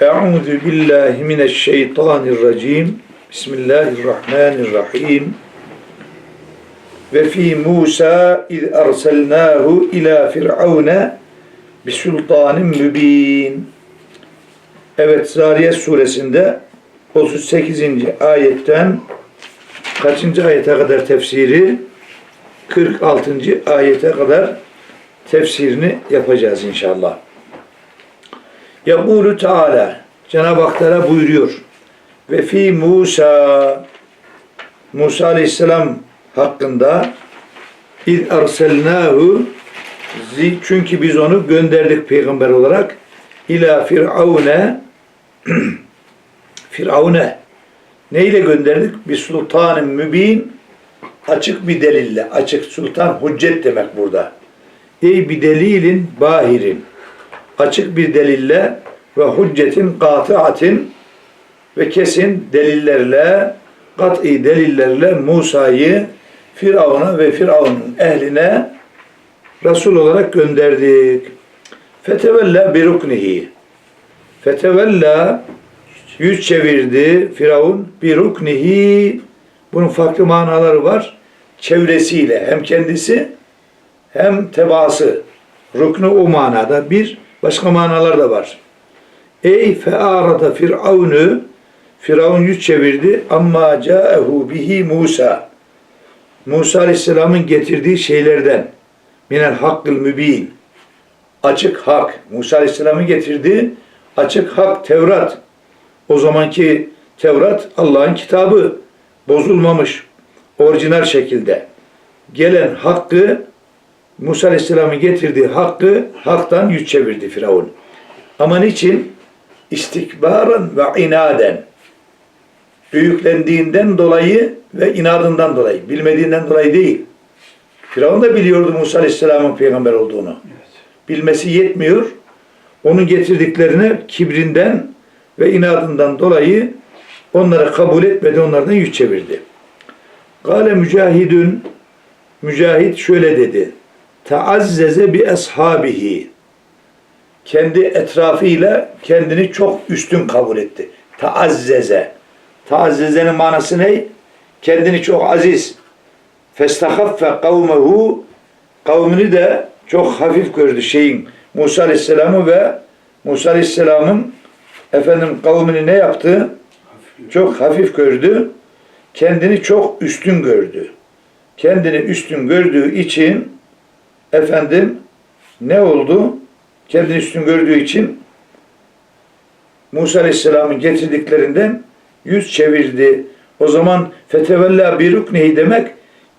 Euzu billahi mineşşeytanirracim. Bismillahirrahmanirrahim. Ve fi Musa iz erselnahu ila firavune bi sultanin mübin. Evet Zariyet suresinde 38. ayetten kaçıncı ayete kadar tefsiri? 46. ayete kadar tefsirini yapacağız inşallah. Yaqulu Teala Cenab-ı Hak Teala buyuruyor. Ve fi Musa Musa Aleyhisselam hakkında iz erselnahu zi- çünkü biz onu gönderdik peygamber olarak ila firavune firavune neyle gönderdik? Bir sultanın mübin açık bir delille açık sultan hüccet demek burada. Ey bir delilin bahirin açık bir delille ve hüccetin katiatin ve kesin delillerle kat'i delillerle Musa'yı Firavun'a ve Firavun'un ehline Resul olarak gönderdik. Fetevella biruknihi. Fetevella yüz çevirdi Firavun biruknihi. Bunun farklı manaları var. Çevresiyle hem kendisi hem tebaası. Ruknu o manada bir başka manalar da var. Ey fearada firavunu Firavun yüz çevirdi. Amma caehu bihi Musa. Musa Aleyhisselam'ın getirdiği şeylerden. Minel hakkıl mübin. Açık hak. Musa Aleyhisselam'ın getirdiği açık hak Tevrat. O zamanki Tevrat Allah'ın kitabı. Bozulmamış. Orijinal şekilde. Gelen hakkı Musa Aleyhisselam'ın getirdiği hakkı haktan yüz çevirdi Firavun. Ama niçin? İstikbaren ve inaden. Büyüklendiğinden dolayı ve inadından dolayı. Bilmediğinden dolayı değil. Firavun da biliyordu Musa Aleyhisselam'ın peygamber olduğunu. Bilmesi yetmiyor. Onun getirdiklerine kibrinden ve inadından dolayı onları kabul etmedi, onlardan yüz çevirdi. Gale mücahidün Mücahit şöyle dedi. Taazzeze bi ashabihi. Kendi etrafıyla kendini çok üstün kabul etti. Taazzeze. Taazzezenin manası ne? Kendini çok aziz. Festahaffe kavmehu kavmini de çok hafif gördü şeyin Musa Aleyhisselam'ı ve Musa Aleyhisselam'ın efendim kavmini ne yaptı? Çok hafif gördü. Kendini çok üstün gördü kendini üstün gördüğü için efendim ne oldu? Kendini üstün gördüğü için Musa Aleyhisselam'ın getirdiklerinden yüz çevirdi. O zaman fetevella biruknehi demek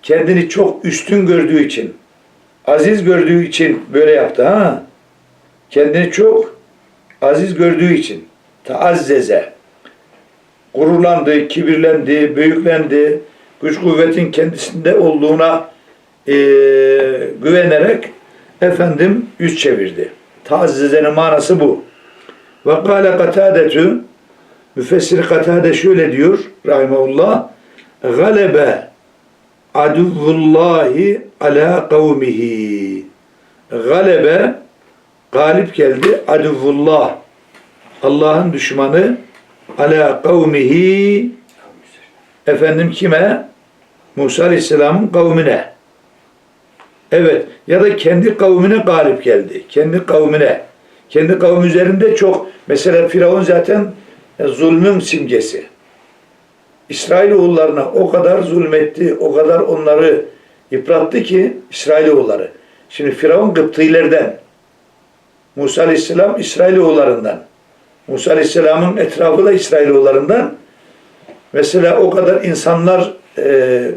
kendini çok üstün gördüğü için aziz gördüğü için böyle yaptı ha. Kendini çok aziz gördüğü için taazzeze gururlandı, kibirlendi, büyüklendi, güç kuvvetin kendisinde olduğuna e, güvenerek efendim yüz çevirdi. Tazzezenin manası bu. Ve kâle katâdetü müfessir katâde şöyle diyor rahimahullah galebe aduvullahi ala kavmihi galebe galip geldi aduvullah Allah'ın düşmanı ala kavmihi efendim kime? Musa Aleyhisselam'ın kavmine. Evet ya da kendi kavmine galip geldi. Kendi kavmine. Kendi kavmi üzerinde çok mesela Firavun zaten e, zulmün simgesi. İsrailoğullarına o kadar zulmetti, o kadar onları yıprattı ki İsrailoğulları. Şimdi Firavun Kıptilerden, Musa Aleyhisselam İsrailoğullarından. Musa Aleyhisselam'ın etrafı da İsrailoğullarından. Mesela o kadar insanlar e,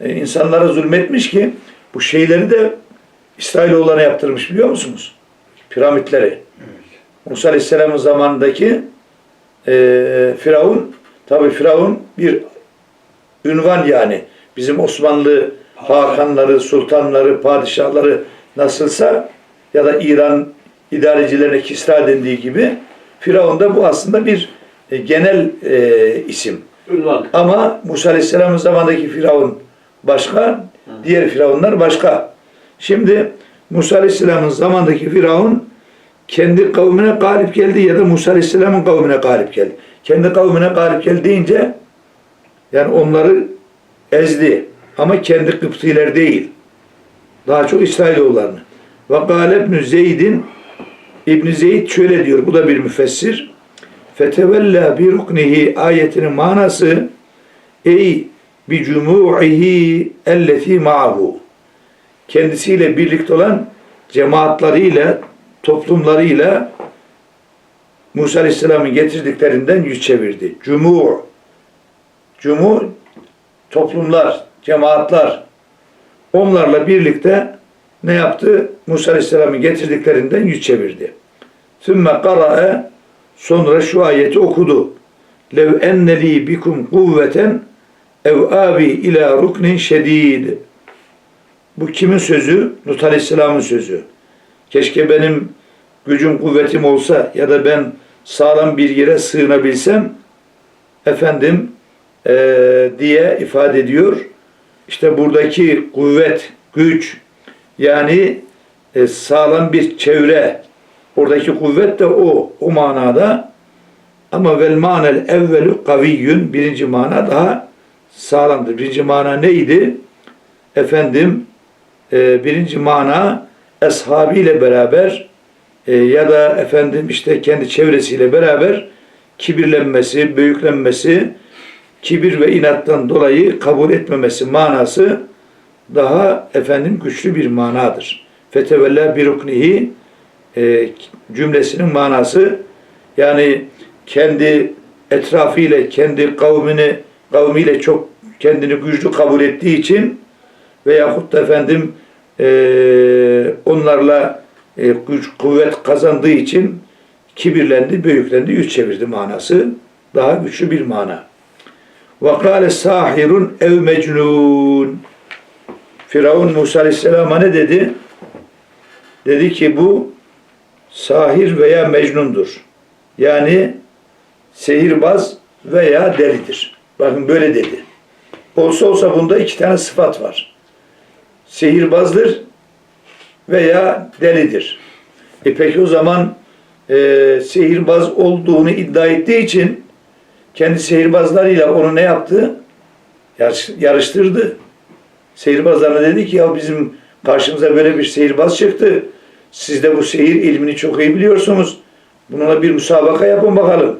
insanlara zulmetmiş ki bu şeyleri de İsrailoğullarına yaptırmış biliyor musunuz? Piramitleri. Evet. Musa Aleyhisselam'ın zamanındaki e, Firavun tabi Firavun bir ünvan yani. Bizim Osmanlı hakanları, sultanları, padişahları nasılsa ya da İran idarecilerine Kisra dendiği gibi Firavun da bu aslında bir e, genel e, isim. Ünvan. Ama Musa Aleyhisselam'ın zamandaki Firavun başka, diğer Firavunlar başka. Şimdi Musa Aleyhisselam'ın zamandaki Firavun kendi kavmine galip geldi ya da Musa Aleyhisselam'ın kavmine galip geldi. Kendi kavmine galip geldi deyince yani onları ezdi. Ama kendi Kıptiler değil. Daha çok İsrailoğullarını. Ve Galeb ibn Zeyd'in İbn Zeyd şöyle diyor. Bu da bir müfessir. Fetevella bi ruknihi ayetinin manası ey bi cumu'ihi elleti ma'ahu kendisiyle birlikte olan cemaatlarıyla, toplumlarıyla Musa Aleyhisselam'ın getirdiklerinden yüz çevirdi. Cumu, cumu toplumlar, cemaatler. Onlarla birlikte ne yaptı? Musa Aleyhisselam'ın getirdiklerinden yüz çevirdi. Sümme kara'e sonra şu ayeti okudu. Lev enneli bikum kuvveten ev abi ila ruknin şedid. Bu kimin sözü? Lut Aleyhisselam'ın sözü. Keşke benim gücüm kuvvetim olsa ya da ben sağlam bir yere sığınabilsem efendim eee, diye ifade ediyor. İşte buradaki kuvvet, güç yani e, sağlam bir çevre oradaki kuvvet de o o manada ama vel manel evvelu kaviyyün birinci mana daha sağlamdır. Birinci mana neydi? Efendim e, birinci mana eshabıyla beraber e, ya da efendim işte kendi çevresiyle beraber kibirlenmesi, büyüklenmesi, kibir ve inattan dolayı kabul etmemesi manası daha efendim güçlü bir manadır. Fetevella bir ruknihi e, cümlesinin manası yani kendi etrafıyla, kendi kavmini kavmiyle çok kendini güçlü kabul ettiği için veyahut da efendim e, onlarla e, güç, kuvvet kazandığı için kibirlendi, büyüklendi, yüz çevirdi manası. Daha güçlü bir mana. Kâle sahirun ev mecnun. Firavun Musa Aleyhisselam'a ne dedi? Dedi ki bu sahir veya mecnundur. Yani sehirbaz veya delidir. Bakın böyle dedi. Olsa olsa bunda iki tane sıfat var. Sehirbazdır veya delidir. E peki o zaman e, sehirbaz olduğunu iddia ettiği için kendi sehirbazlarıyla onu ne yaptı? Yarış, yarıştırdı. Sehirbazlarına dedi ki ya bizim karşımıza böyle bir sehirbaz çıktı. Siz de bu sehir ilmini çok iyi biliyorsunuz. Bununla bir müsabaka yapın bakalım.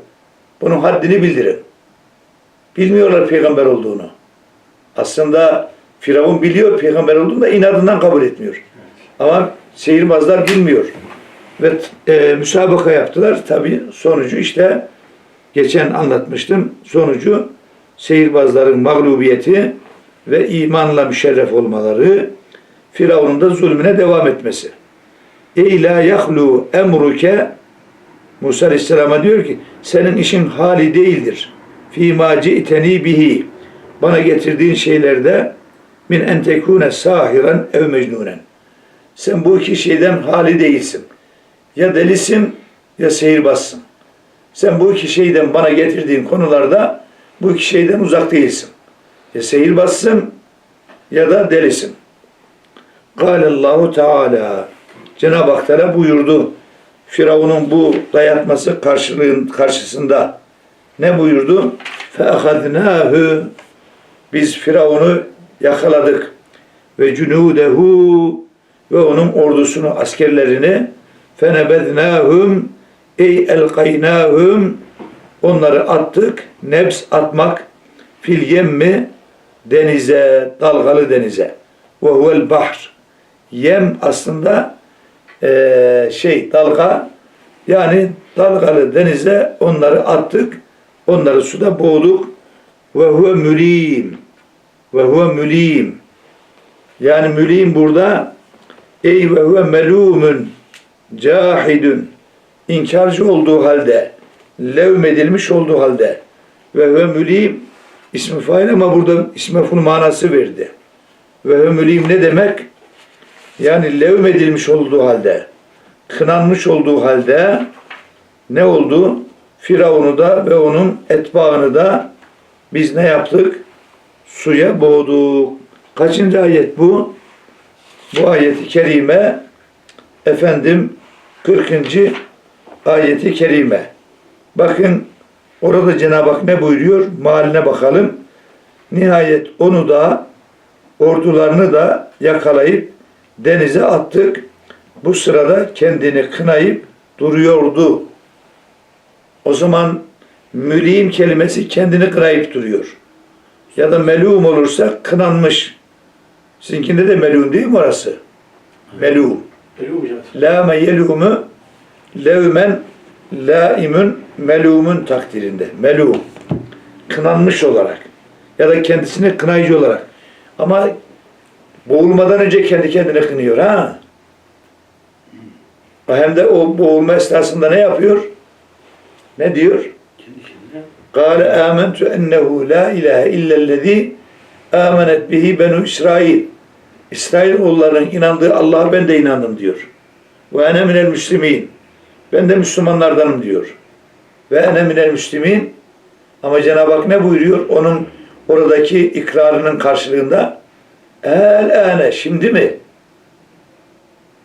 Bunun haddini bildirin. Bilmiyorlar peygamber olduğunu. Aslında Firavun biliyor peygamber olduğunu da inadından kabul etmiyor. Ama sehirbazlar bilmiyor. Ve e, müsabaka yaptılar. Tabi sonucu işte geçen anlatmıştım. Sonucu sehirbazların mağlubiyeti ve imanla müşerref olmaları, Firavun'un da zulmüne devam etmesi. Ey la yahlu emruke Musa Aleyhisselam'a diyor ki senin işin hali değildir. Fîmâ ci'teni bihi bana getirdiğin şeylerde min en tekune sahiren ev mecnunen. Sen bu iki şeyden hali değilsin. Ya delisin ya sehirbazsın. Sen bu iki şeyden bana getirdiğin konularda bu iki şeyden uzak değilsin. Ya sehirbazsın ya da delisin. Allahu Teala Cenab-ı Hak Teala buyurdu. Firavun'un bu dayatması karşılığın karşısında ne buyurdu? فَاَخَذْنَاهُ Biz Firavun'u yakaladık. Ve cunudehu ve onun ordusunu, askerlerini فَنَبَذْنَاهُمْ ey elkaynahum onları attık. Nebs atmak fil yemmi denize, dalgalı denize. Ve huvel bahr. Yem aslında eee, şey dalga yani dalgalı denize onları attık. Onları suda boğduk. Ve huve mülim. Ve huve mülim. Yani mülim burada ey ve huve melumun cahidun inkarcı olduğu halde levmedilmiş olduğu halde ve ve mülim ismi fail ama burada ismi mefhul manası verdi. Ve ve mülim ne demek? Yani levmedilmiş olduğu halde, kınanmış olduğu halde ne oldu? Firavun'u da ve onun etbaını da biz ne yaptık? Suya boğduk. Kaçıncı ayet bu? Bu ayeti kerime efendim 40. ayeti kerime. Bakın orada Cenab-ı Hak ne buyuruyor? Mahaline bakalım. Nihayet onu da ordularını da yakalayıp denize attık. Bu sırada kendini kınayıp duruyordu. O zaman mülim kelimesi kendini kınayıp duruyor. Ya da melum olursa kınanmış. Sizinkinde de melum değil mi orası? Melum. Lâme yelumu levmen laimun melumun takdirinde. Melum. Kınanmış olarak. Ya da kendisini kınayıcı olarak. Ama boğulmadan önce kendi kendine kınıyor ha. Hem de o boğulma esnasında ne yapıyor? Ne diyor? Kendi kendine. قال آمنت أنه لا إله إلا الذي آمنت به بنو İsrail. İsrail oğullarının inandığı Allah'a ben de inandım diyor. Ve ene minel müslimin. Ben de Müslümanlardanım diyor. Ve ene minel müslimin. Ama Cenab-ı Hak ne buyuruyor? Onun oradaki ikrarının karşılığında el ane şimdi mi?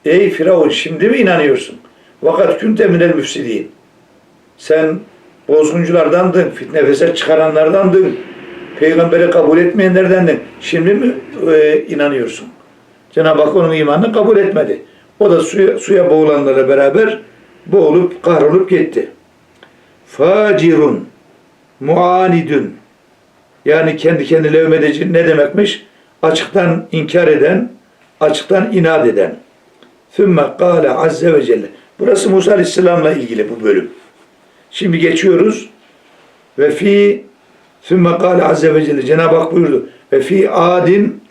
Ey Firavun şimdi mi inanıyorsun? Vakat künte minel müfsidin. Sen bozgunculardandın, fitne fesat çıkaranlardandın, peygamberi kabul etmeyenlerdendin. Şimdi mi e, inanıyorsun? Cenab-ı Hak onun imanını kabul etmedi. O da suya, suya boğulanlarla beraber boğulup kahrolup gitti. Facirun, muanidun. Yani kendi kendine övmedici ne demekmiş? Açıktan inkar eden, açıktan inat eden. Sümme kâle azze ve celle. Burası Musa Aleyhisselam'la ilgili bu bölüm. Şimdi geçiyoruz. Ve fi sümme kâle azze ve celle. Cenab-ı Hak buyurdu. Ve fi adin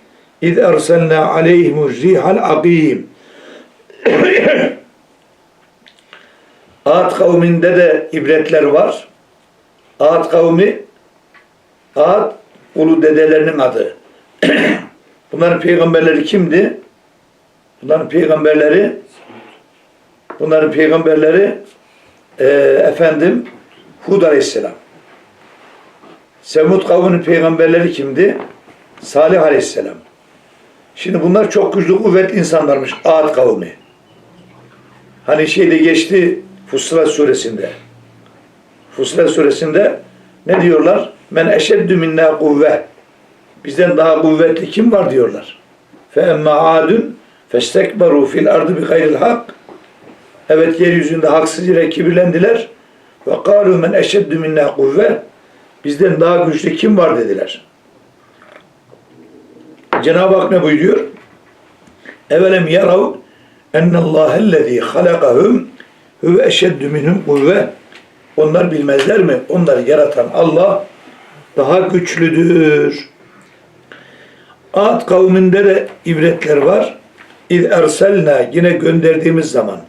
iz erselna aleyhimur rihal akîm. Ad kavminde de ibretler var. Ad kavmi Ad ulu dedelerinin adı. Bunların peygamberleri kimdi? Bunların peygamberleri bunların peygamberleri e, efendim Hud Aleyhisselam. Semud kavminin peygamberleri kimdi? Salih Aleyhisselam. Şimdi bunlar çok güçlü kuvvetli insanlarmış. Ad kavmi. Hani şeyde geçti Fussilet suresinde. Fussilet suresinde ne diyorlar? Men eşeddü minna kuvve. Bizden daha kuvvetli kim var diyorlar. Fe emme adun festekberu fil ardı bi gayril hak. Evet yeryüzünde haksız yere kibirlendiler. Ve kâlu men eşeddü minna kuvve. Bizden daha güçlü kim var dediler. Cenab-ı Hak ne buyuruyor? Evelem yarav ennallâhellezî halakahum huve eşeddü minhum kuvve. Onlar bilmezler mi? Onları yaratan Allah daha güçlüdür. Ad kavminde de ibretler var. İz erselna yine gönderdiğimiz zaman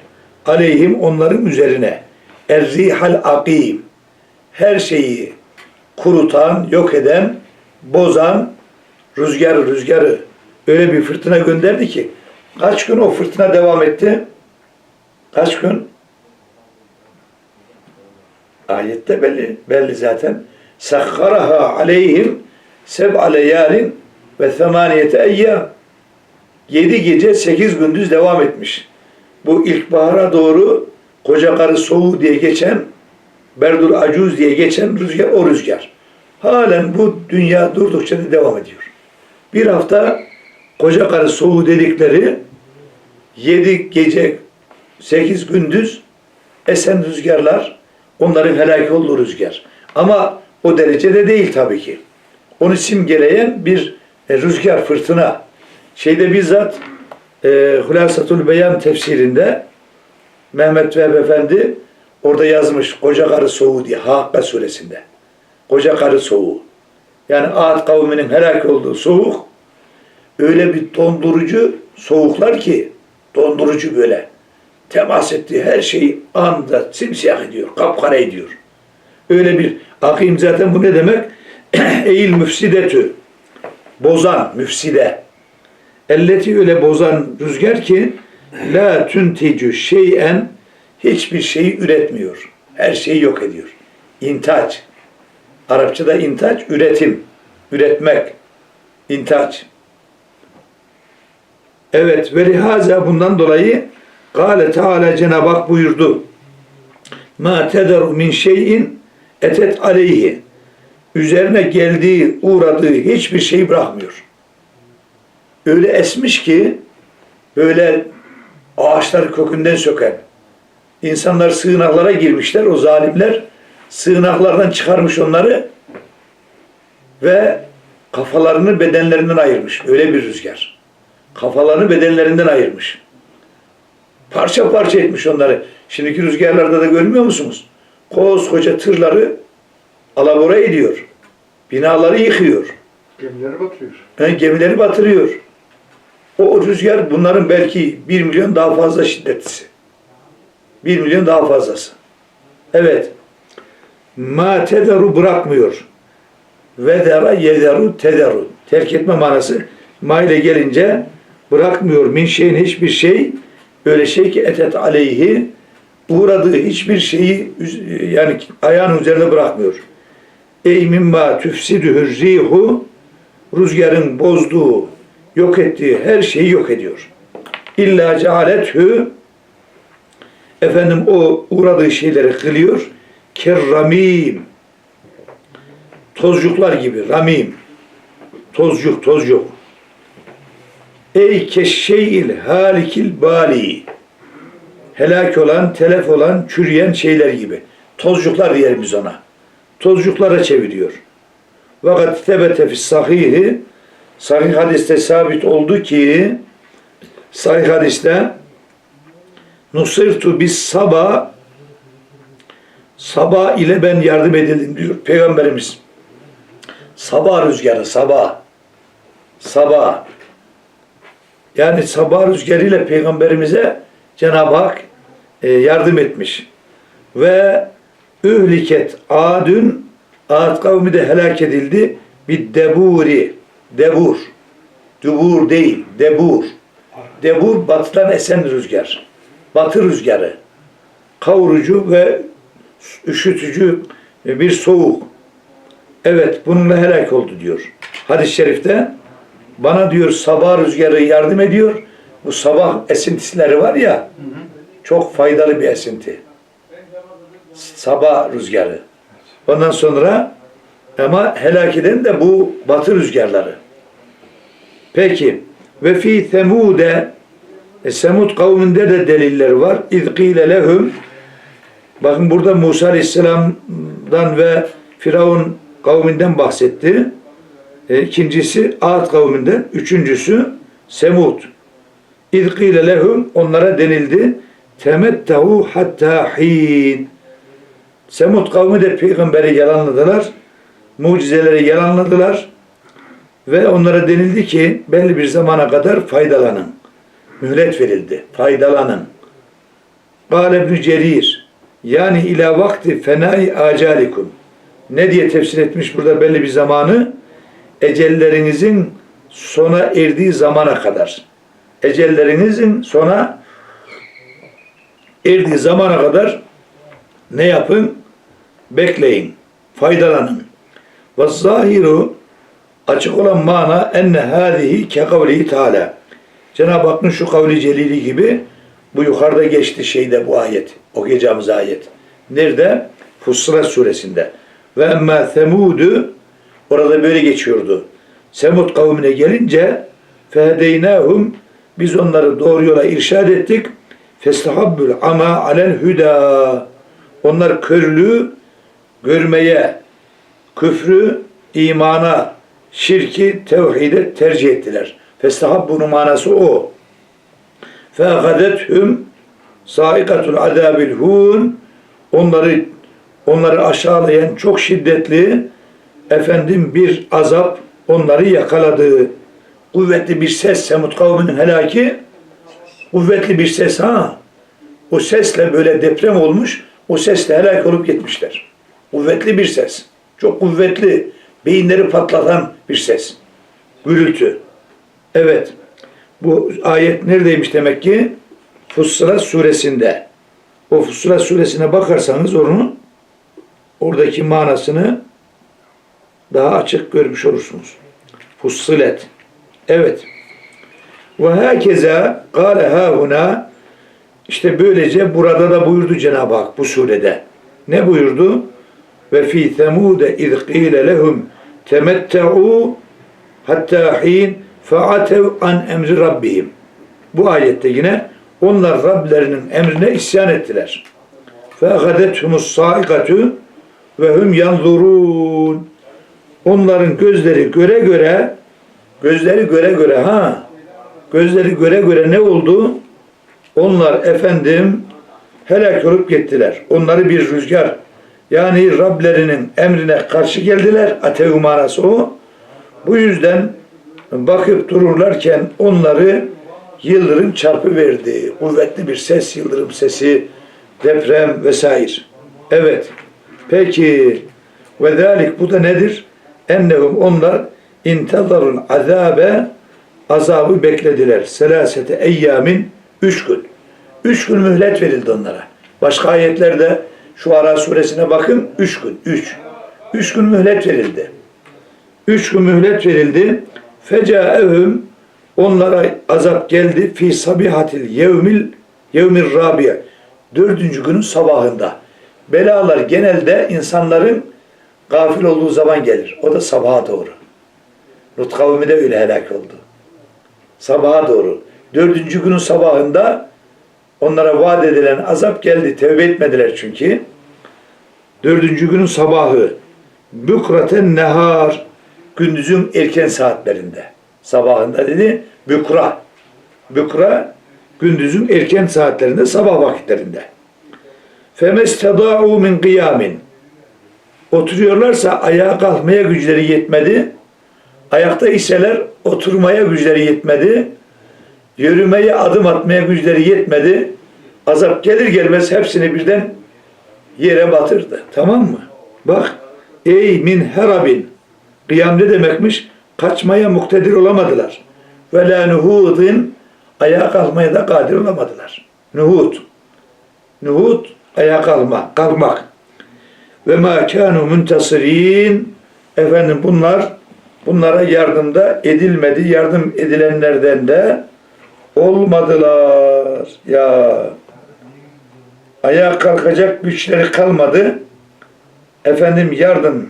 aleyhim onların üzerine erzihal akim her şeyi kurutan, yok eden, bozan rüzgar rüzgarı öyle bir fırtına gönderdi ki kaç gün o fırtına devam etti? Kaç gün? Ayette belli, belli zaten. Sakkaraha aleyhim seb'a leyalin ve semaniyete eyyam. Yedi gece sekiz gündüz devam etmiş. Bu ilkbahara doğru koca karı soğuğu diye geçen Berdul Acuz diye geçen rüzgar o rüzgar. Halen bu dünya durdukça da devam ediyor. Bir hafta koca karı soğuğu dedikleri yedi gece sekiz gündüz esen rüzgarlar onların helak olduğu rüzgar. Ama o derecede değil tabii ki. Onu simgeleyen bir e, rüzgar, fırtına. Şeyde bizzat e, Hulasatul Beyan tefsirinde Mehmet Vehbi Efendi orada yazmış koca karı soğuğu diye Hakka suresinde. Koca karı soğuğu. Yani Ad kavminin helak olduğu soğuk öyle bir dondurucu soğuklar ki dondurucu böyle temas ettiği her şeyi anda simsiyah ediyor, kapkara ediyor. Öyle bir akim zaten bu ne demek? Eğil müfsidetü. Bozan, müfside. Elleti öyle bozan rüzgar ki la tünticü şeyen hiçbir şeyi üretmiyor. Her şeyi yok ediyor. İntaç. Arapçada intaç üretim, üretmek. İntaç. Evet ve lihaza bundan dolayı Kale Teala Cenab-ı Hak buyurdu. ma tederu min şeyin etet aleyhi üzerine geldiği, uğradığı hiçbir şey bırakmıyor. Öyle esmiş ki böyle ağaçları kökünden söken insanlar sığınaklara girmişler o zalimler sığınaklardan çıkarmış onları ve kafalarını bedenlerinden ayırmış. Öyle bir rüzgar. Kafalarını bedenlerinden ayırmış. Parça parça etmiş onları. Şimdiki rüzgarlarda da görmüyor musunuz? Koskoca tırları alabora ediyor. Binaları yıkıyor. Gemileri batırıyor. Yani gemileri batırıyor. O rüzgar bunların belki bir milyon daha fazla şiddetlisi. Bir milyon daha fazlası. Evet. Ma tederu bırakmıyor. Vedera yederu tederu. Terk etme manası. Ma ile gelince bırakmıyor. Min şeyin hiçbir şey öyle şey ki etet aleyhi uğradığı hiçbir şeyi yani ayağın üzerine bırakmıyor. Ey mimma tüfsidühür rihu rüzgarın bozduğu, yok ettiği her şeyi yok ediyor. İlla cealethü efendim o uğradığı şeyleri kılıyor. Kerramim tozcuklar gibi ramim tozcuk tozcuk ey keşşeyil halikil bali helak olan, telef olan, çürüyen şeyler gibi. Tozcuklar diyelim biz ona. Tozcuklara çeviriyor. Vakat tebete fis sahihi sahih hadiste sabit oldu ki sahih hadiste nusirtu bis saba sabah ile ben yardım edildim diyor Peygamberimiz. Sabah rüzgarı, sabah. Sabah. Yani sabah rüzgarıyla Peygamberimize Cenab-ı Hak e, yardım etmiş. Ve ühliket adün Ad kavmi de helak edildi. Bir deburi. Debur. Dubur değil. Debur. Debur batıdan esen rüzgar. Batı rüzgarı. Kavurucu ve üşütücü bir soğuk. Evet bununla helak oldu diyor. Hadis-i şerifte bana diyor sabah rüzgarı yardım ediyor. Bu sabah esintileri var ya çok faydalı bir esinti. Sabah rüzgarı. Ondan sonra ama helak eden de bu batı rüzgarları. Peki ve fi semude e, Semud kavminde de deliller var. İz qile lehum Bakın burada Musa Aleyhisselam'dan ve Firavun kavminden bahsetti. E, ikincisi Ad kavminden. Üçüncüsü Semud. İz qile lehum onlara denildi. Temettehu hatta hin. Semud kavmi de peygamberi yalanladılar. Mucizeleri yalanladılar. Ve onlara denildi ki belli bir zamana kadar faydalanın. Mühlet verildi. Faydalanın. Kâle ibn Cerir yani ila vakti fenai acalikum. Ne diye tefsir etmiş burada belli bir zamanı? Ecellerinizin sona erdiği zamana kadar. Ecellerinizin sona erdiği zamana kadar ne yapın? Bekleyin. Faydalanın. Ve zahiru açık olan mana enne hâzihi ke kavlihi teâlâ. Cenab-ı Hakk'ın şu kavli celili gibi bu yukarıda geçti şeyde bu ayet. Okuyacağımız ayet. Nerede? Fussilet suresinde. Ve emmâ semudu orada böyle geçiyordu. Semud kavmine gelince fehedeynâhum biz onları doğru yola irşad ettik. Festahabbül ama alel hüda. Onlar körlüğü görmeye, küfrü imana, şirki tevhide tercih ettiler. Festahabbunun manası o. Fe'gadethum saikatul adabil hun onları onları aşağılayan çok şiddetli efendim bir azap onları yakaladı. Kuvvetli bir ses Semut kavminin helaki kuvvetli bir ses ha. O sesle böyle deprem olmuş. O sesle helak olup gitmişler. Kuvvetli bir ses. Çok kuvvetli Beyinleri patlatan bir ses. Gürültü. Evet. Bu ayet neredeymiş demek ki? Fussilet suresinde. O Fussilet suresine bakarsanız onun oradaki manasını daha açık görmüş olursunuz. Fussilet. Evet. Ve herkese kâle hâhuna İşte böylece burada da buyurdu Cenab-ı Hak bu surede. Ne buyurdu? Ve fi semude iz qile lehum temettu hatta hin fa'atev an emri rabbihim. Bu ayette yine onlar Rablerinin emrine isyan ettiler. Fe'gadethumus saikatu ve hum yanzurun. Onların gözleri göre göre gözleri göre göre ha gözleri göre göre ne oldu? Onlar efendim helak olup gittiler. Onları bir rüzgar yani Rablerinin emrine karşı geldiler. Atev manası o. Bu yüzden bakıp dururlarken onları yıldırım çarpı verdi. Kuvvetli bir ses, yıldırım sesi, deprem vesaire. Evet. Peki ve zalik bu da nedir? Ennehum onlar intezarul azabe azabı beklediler. Selasete eyyamin üç gün. Üç gün mühlet verildi onlara. Başka ayetlerde şu Ara suresine bakın. Üç gün. Üç. Üç gün mühlet verildi. Üç gün mühlet verildi. Fecaehum onlara azap geldi fi sabihatil yevmil yevmir rabiye. Dördüncü günün sabahında. Belalar genelde insanların gafil olduğu zaman gelir. O da sabaha doğru. Lut kavmi de öyle helak oldu. Sabaha doğru. Dördüncü günün sabahında onlara vaat edilen azap geldi. Tevbe etmediler çünkü. Dördüncü günün sabahı. Bükraten nehar. Gündüzün erken saatlerinde. Sabahında dedi. Bükra. Bükra gündüzün erken saatlerinde sabah vakitlerinde. Femesteda'u min kıyamin. Oturuyorlarsa ayağa kalkmaya güçleri yetmedi. Ayakta iseler oturmaya güçleri yetmedi. Yürümeye adım atmaya güçleri yetmedi. Azap gelir gelmez hepsini birden yere batırdı. Tamam mı? Bak. Ey min herabin. Kıyam ne demekmiş? Kaçmaya muktedir olamadılar. Ve la nuhudin. Ayağa kalkmaya da kadir olamadılar. Nuhud. Nuhud ayağa kalkma, kalkmak. Ve ma kanu muntasirin. Efendim bunlar bunlara yardımda edilmedi. Yardım edilenlerden de olmadılar. Ya ayağa kalkacak güçleri kalmadı. Efendim yardım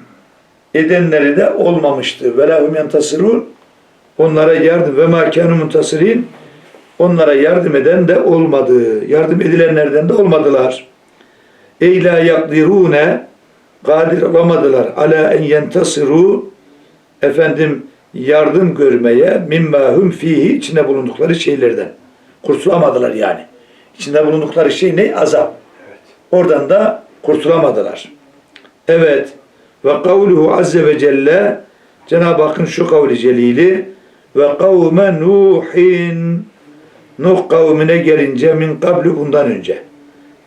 edenleri de olmamıştı. Ve lahum yantasirun. Onlara yardım ve ma kanu muntasirin. Onlara yardım eden de olmadı. Yardım edilenlerden de olmadılar. Ey la yakdirune kadir olamadılar ala en yentasiru efendim yardım görmeye mimma hum fihi içinde bulundukları şeylerden. Kurtulamadılar yani. İçinde bulundukları şey ne? Azap. Oradan da kurtulamadılar. Evet. Ve kavluhu azze ve celle Cenab-ı Hakk'ın şu kavli celili ve kavme Nuhin Nuh kavmine gelince min kablu bundan önce.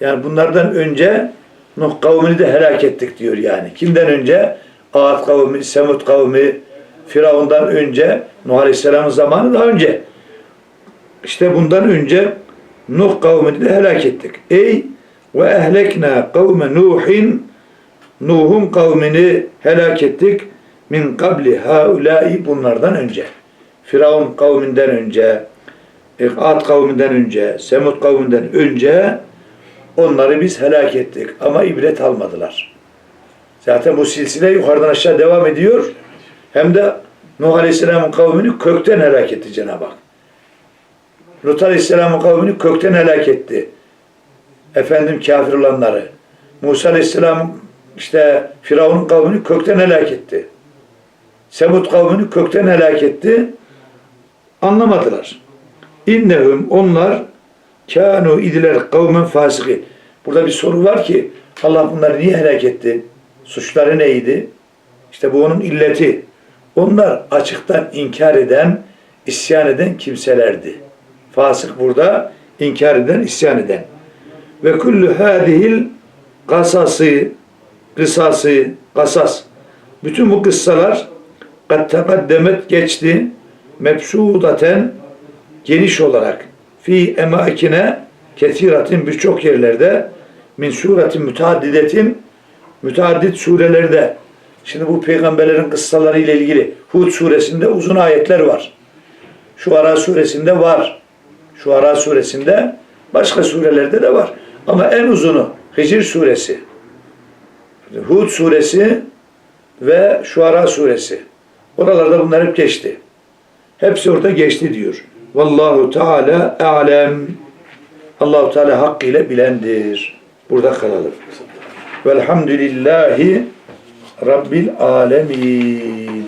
Yani bunlardan önce Nuh kavmini de helak ettik diyor yani. Kimden önce? Ağat kavmi, Semud kavmi, Firavundan önce, Nuh Aleyhisselam'ın zamanı daha önce. İşte bundan önce Nuh kavmini de helak ettik. Ey ve ehlekna kavme Nuhin Nuh'un kavmini helak ettik min kabli haulai bunlardan önce. Firavun kavminden önce, Ad kavminden önce, Semud kavminden önce onları biz helak ettik. Ama ibret almadılar. Zaten bu silsile yukarıdan aşağı devam ediyor. Hem de Nuh Aleyhisselam'ın kavmini kökten helak etti Cenab-ı Hak. Lut Aleyhisselam'ın kavmini kökten helak etti. Efendim kafir olanları. Musa Aleyhisselam işte Firavun'un kavmini kökten helak etti. Semud kavmini kökten helak etti. Anlamadılar. İnnehum onlar kânu idiler kavmen fasıkin. Burada bir soru var ki Allah bunları niye helak etti? Suçları neydi? İşte bu onun illeti. Onlar açıktan inkar eden, isyan eden kimselerdi. Fasık burada inkar eden, isyan eden. Ve kullu hadihil kasası, kısası, kasas. Bütün bu kıssalar kad tekaddemet geçti mebsudaten geniş olarak fi emakine ketiratin birçok yerlerde min suretin müteaddidetin müteaddit surelerde şimdi bu peygamberlerin kıssaları ile ilgili Hud suresinde uzun ayetler var. Şu Ara suresinde var. Şu Ara suresinde Başka surelerde de var. Ama en uzunu Hicr suresi. Hud suresi ve Şuara suresi. Oralarda bunlar hep geçti. Hepsi orada geçti diyor. Vallahu Teala alem. Allahu Teala hakkıyla bilendir. Burada kalalım. Velhamdülillahi Rabbil alemin.